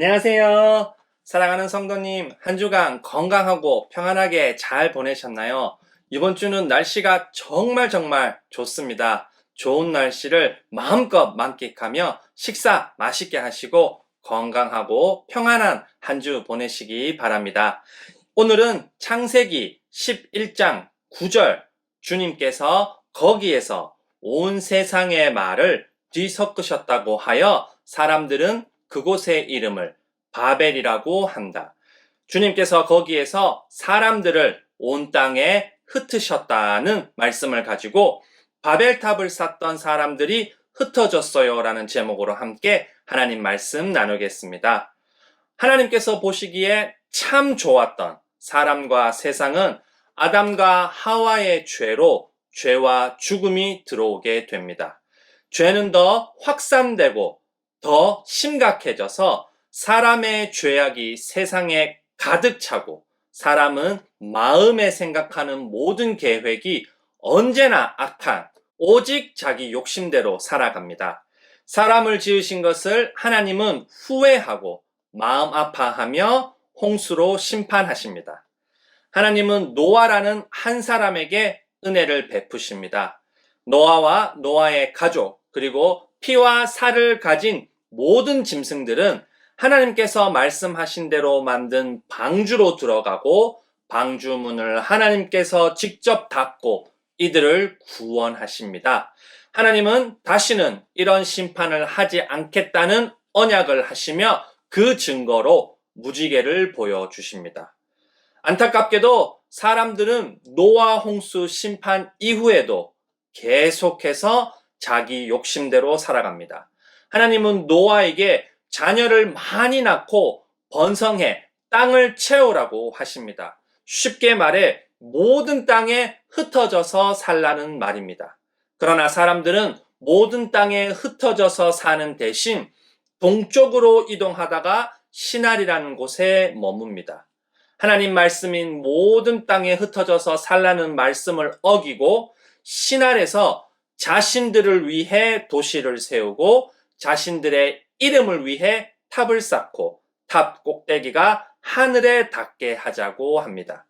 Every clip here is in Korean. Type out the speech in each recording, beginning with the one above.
안녕하세요. 사랑하는 성도님, 한 주간 건강하고 평안하게 잘 보내셨나요? 이번 주는 날씨가 정말 정말 좋습니다. 좋은 날씨를 마음껏 만끽하며 식사 맛있게 하시고 건강하고 평안한 한 주 보내시기 바랍니다. 오늘은 창세기 11장 9절 주님께서 거기에서 온 세상의 말을 뒤섞으셨다고 하여 사람들은 그곳의 이름을 바벨이라고 한다. 주님께서 거기에서 사람들을 온 땅에 흩으셨다는 말씀을 가지고 바벨탑을 쌓던 사람들이 흩어졌어요 라는 제목으로 함께 하나님 말씀 나누겠습니다. 하나님께서 보시기에 참 좋았던 사람과 세상은 아담과 하와의 죄로 죄와 죽음이 들어오게 됩니다. 죄는 더 확산되고 더 심각해져서 사람의 죄악이 세상에 가득 차고 사람은 마음에 생각하는 모든 계획이 언제나 악한 오직 자기 욕심대로 살아갑니다. 사람을 지으신 것을 하나님은 후회하고 마음 아파하며 홍수로 심판하십니다. 하나님은 노아라는 한 사람에게 은혜를 베푸십니다. 노아와 노아의 가족, 그리고 피와 살을 가진 모든 짐승들은 하나님께서 말씀하신 대로 만든 방주로 들어가고 방주문을 하나님께서 직접 닫고 이들을 구원하십니다. 하나님은 다시는 이런 심판을 하지 않겠다는 언약을 하시며 그 증거로 무지개를 보여주십니다. 안타깝게도 사람들은 노아 홍수 심판 이후에도 계속해서 자기 욕심대로 살아갑니다. 하나님은 노아에게 자녀를 많이 낳고 번성해 땅을 채우라고 하십니다. 쉽게 말해 모든 땅에 흩어져서 살라는 말입니다. 그러나 사람들은 모든 땅에 흩어져서 사는 대신 동쪽으로 이동하다가 신할이라는 곳에 머뭅니다. 하나님 말씀인 모든 땅에 흩어져서 살라는 말씀을 어기고 신할에서 자신들을 위해 도시를 세우고 자신들의 이름을 위해 탑을 쌓고 탑 꼭대기가 하늘에 닿게 하자고 합니다.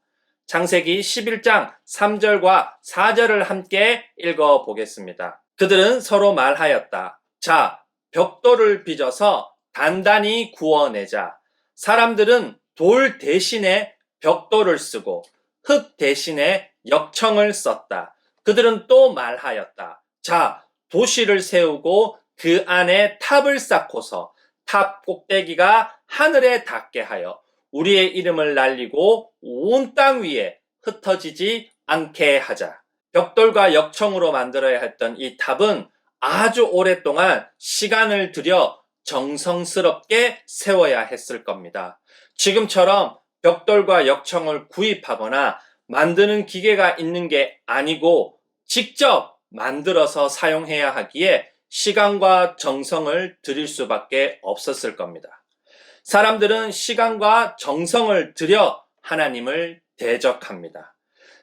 창세기 11장 3절과 4절을 함께 읽어 보겠습니다. 그들은 서로 말하였다. 자, 벽돌을 빚어서 단단히 구워내자. 사람들은 돌 대신에 벽돌을 쓰고 흙 대신에 역청을 썼다. 그들은 또 말하였다. 자, 도시를 세우고 그 안에 탑을 쌓고서 탑 꼭대기가 하늘에 닿게 하여 우리의 이름을 날리고 온 땅 위에 흩어지지 않게 하자. 벽돌과 역청으로 만들어야 했던 이 탑은 아주 오랫동안 시간을 들여 정성스럽게 세워야 했을 겁니다. 지금처럼 벽돌과 역청을 구입하거나 만드는 기계가 있는 게 아니고 직접 만들어서 사용해야 하기에 시간과 정성을 들일 수밖에 없었을 겁니다. 사람들은 시간과 정성을 들여 하나님을 대적합니다.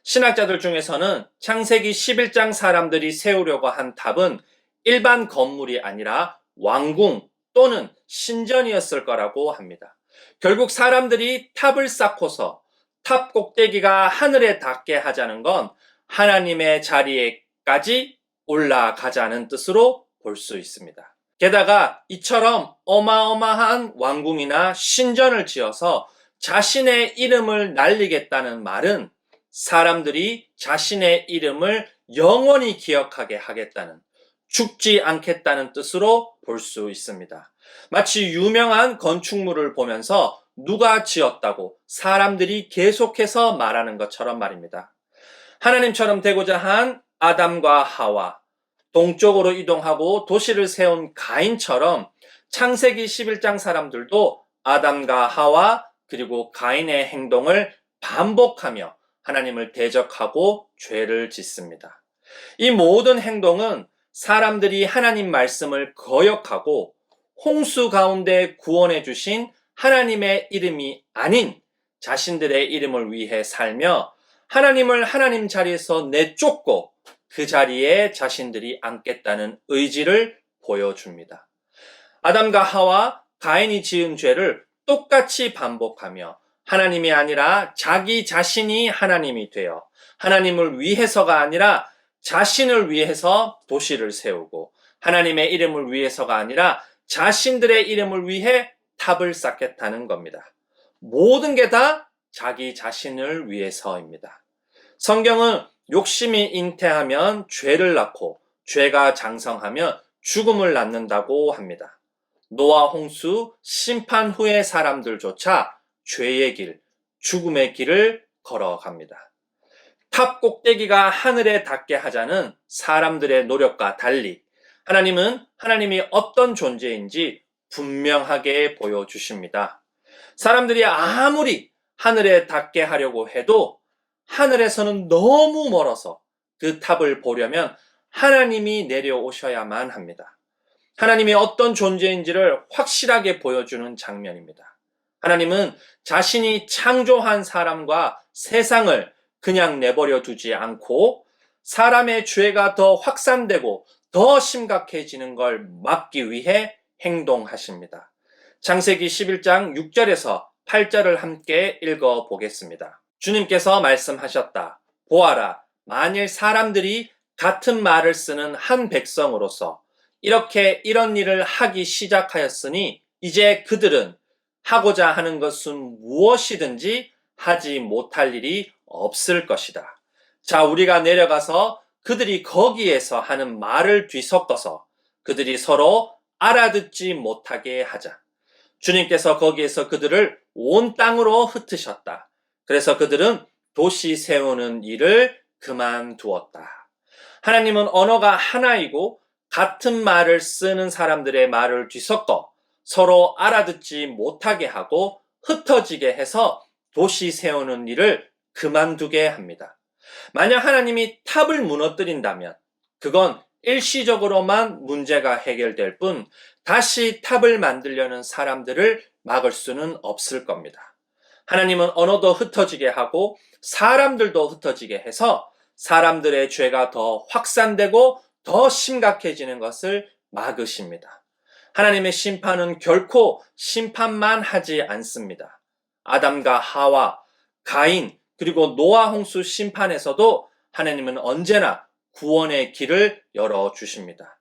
신학자들 중에서는 창세기 11장 사람들이 세우려고 한 탑은 일반 건물이 아니라 왕궁 또는 신전이었을 거라고 합니다. 결국 사람들이 탑을 쌓고서 탑 꼭대기가 하늘에 닿게 하자는 건 하나님의 자리에까지 올라가자는 뜻으로 볼 수 있습니다. 게다가 이처럼 어마어마한 왕궁이나 신전을 지어서 자신의 이름을 날리겠다는 말은 사람들이 자신의 이름을 영원히 기억하게 하겠다는 죽지 않겠다는 뜻으로 볼 수 있습니다. 마치 유명한 건축물을 보면서 누가 지었다고 사람들이 계속해서 말하는 것처럼 말입니다. 하나님처럼 되고자 한 아담과 하와, 동쪽으로 이동하고 도시를 세운 가인처럼 창세기 11장 사람들도 아담과 하와 그리고 가인의 행동을 반복하며 하나님을 대적하고 죄를 짓습니다. 이 모든 행동은 사람들이 하나님 말씀을 거역하고 홍수 가운데 구원해 주신 하나님의 이름이 아닌 자신들의 이름을 위해 살며 하나님을 하나님 자리에서 내쫓고 그 자리에 자신들이 앉겠다는 의지를 보여줍니다. 아담과 하와 가인이 지은 죄를 똑같이 반복하며 하나님이 아니라 자기 자신이 하나님이 되어 하나님을 위해서가 아니라 자신을 위해서 도시를 세우고 하나님의 이름을 위해서가 아니라 자신들의 이름을 위해 탑을 쌓겠다는 겁니다. 모든 게 다 자기 자신을 위해서입니다. 성경은 욕심이 잉태하면 죄를 낳고 죄가 장성하면 죽음을 낳는다고 합니다. 노아 홍수 심판 후의 사람들조차 죄의 길, 죽음의 길을 걸어갑니다. 탑 꼭대기가 하늘에 닿게 하자는 사람들의 노력과 달리 하나님은 하나님이 어떤 존재인지 분명하게 보여주십니다. 사람들이 아무리 하늘에 닿게 하려고 해도 하늘에서는 너무 멀어서 그 탑을 보려면 하나님이 내려오셔야만 합니다. 하나님이 어떤 존재인지를 확실하게 보여주는 장면입니다. 하나님은 자신이 창조한 사람과 세상을 그냥 내버려 두지 않고 사람의 죄가 더 확산되고 더 심각해지는 걸 막기 위해 행동하십니다. 창세기 11장 6절에서 8절을 함께 읽어 보겠습니다. 주님께서 말씀하셨다. 보아라, 만일 사람들이 같은 말을 쓰는 한 백성으로서 이렇게 이런 일을 하기 시작하였으니 이제 그들은 하고자 하는 것은 무엇이든지 하지 못할 일이 없을 것이다. 자, 우리가 내려가서 그들이 거기에서 하는 말을 뒤섞어서 그들이 서로 알아듣지 못하게 하자. 주님께서 거기에서 그들을 온 땅으로 흩으셨다. 그래서 그들은 도시 세우는 일을 그만두었다. 하나님은 언어가 하나이고 같은 말을 쓰는 사람들의 말을 뒤섞어 서로 알아듣지 못하게 하고 흩어지게 해서 도시 세우는 일을 그만두게 합니다. 만약 하나님이 탑을 무너뜨린다면 그건 일시적으로만 문제가 해결될 뿐 다시 탑을 만들려는 사람들을 막을 수는 없을 겁니다. 하나님은 언어도 흩어지게 하고 사람들도 흩어지게 해서 사람들의 죄가 더 확산되고 더 심각해지는 것을 막으십니다. 하나님의 심판은 결코 심판만 하지 않습니다. 아담과 하와, 가인, 그리고 노아 홍수 심판에서도 하나님은 언제나 구원의 길을 열어 주십니다.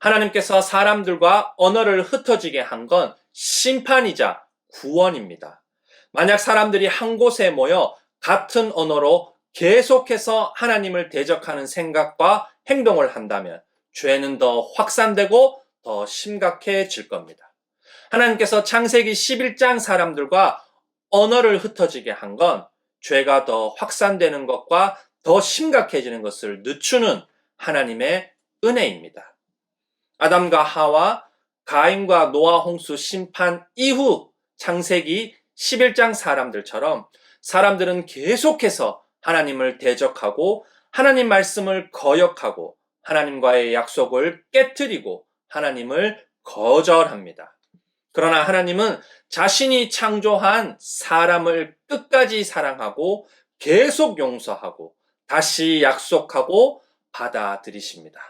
하나님께서 사람들과 언어를 흩어지게 한 건 심판이자 구원입니다. 만약 사람들이 한 곳에 모여 같은 언어로 계속해서 하나님을 대적하는 생각과 행동을 한다면 죄는 더 확산되고 더 심각해질 겁니다. 하나님께서 창세기 11장 사람들과 언어를 흩어지게 한 건 죄가 더 확산되는 것과 더 심각해지는 것을 늦추는 하나님의 은혜입니다. 아담과 하와 가인과 노아 홍수 심판 이후 창세기 11장 사람들처럼 사람들은 계속해서 하나님을 대적하고 하나님 말씀을 거역하고 하나님과의 약속을 깨뜨리고 하나님을 거절합니다. 그러나 하나님은 자신이 창조한 사람을 끝까지 사랑하고 계속 용서하고 다시 약속하고 받아들이십니다.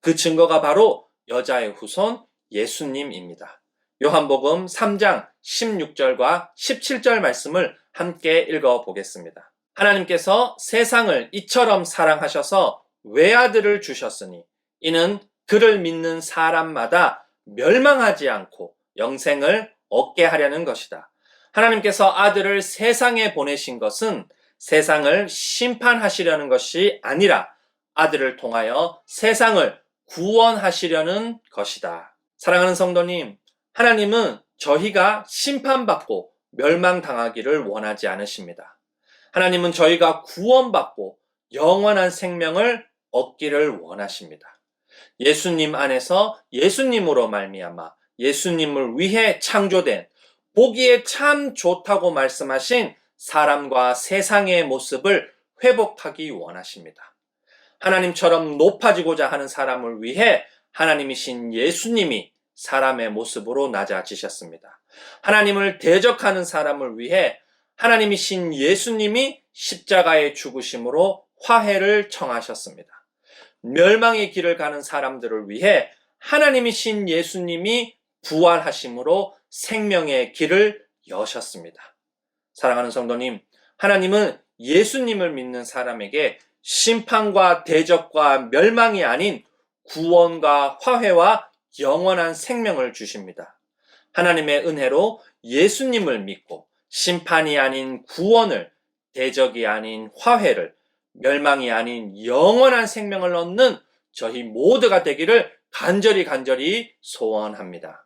그 증거가 바로 여자의 후손 예수님입니다. 요한복음 3장 16절과 17절 말씀을 함께 읽어 보겠습니다. 하나님께서 세상을 이처럼 사랑하셔서 외아들을 주셨으니 이는 그를 믿는 사람마다 멸망하지 않고 영생을 얻게 하려는 것이다. 하나님께서 아들을 세상에 보내신 것은 세상을 심판하시려는 것이 아니라 아들을 통하여 세상을 구원하시려는 것이다. 사랑하는 성도님, 하나님은 저희가 심판받고 멸망당하기를 원하지 않으십니다. 하나님은 저희가 구원받고 영원한 생명을 얻기를 원하십니다. 예수님 안에서 예수님으로 말미암아 예수님을 위해 창조된 보기에 참 좋다고 말씀하신 사람과 세상의 모습을 회복하기 원하십니다. 하나님처럼 높아지고자 하는 사람을 위해 하나님이신 예수님이 사람의 모습으로 낮아지셨습니다. 하나님을 대적하는 사람을 위해 하나님이신 예수님이 십자가의 죽으심으로 화해를 청하셨습니다. 멸망의 길을 가는 사람들을 위해 하나님이신 예수님이 부활하심으로 생명의 길을 여셨습니다. 사랑하는 성도님, 하나님은 예수님을 믿는 사람에게 심판과 대적과 멸망이 아닌 구원과 화해와 영원한 생명을 주십니다. 하나님의 은혜로 예수님을 믿고 심판이 아닌 구원을, 대적이 아닌 화해를, 멸망이 아닌 영원한 생명을 얻는 저희 모두가 되기를 간절히 간절히 소원합니다.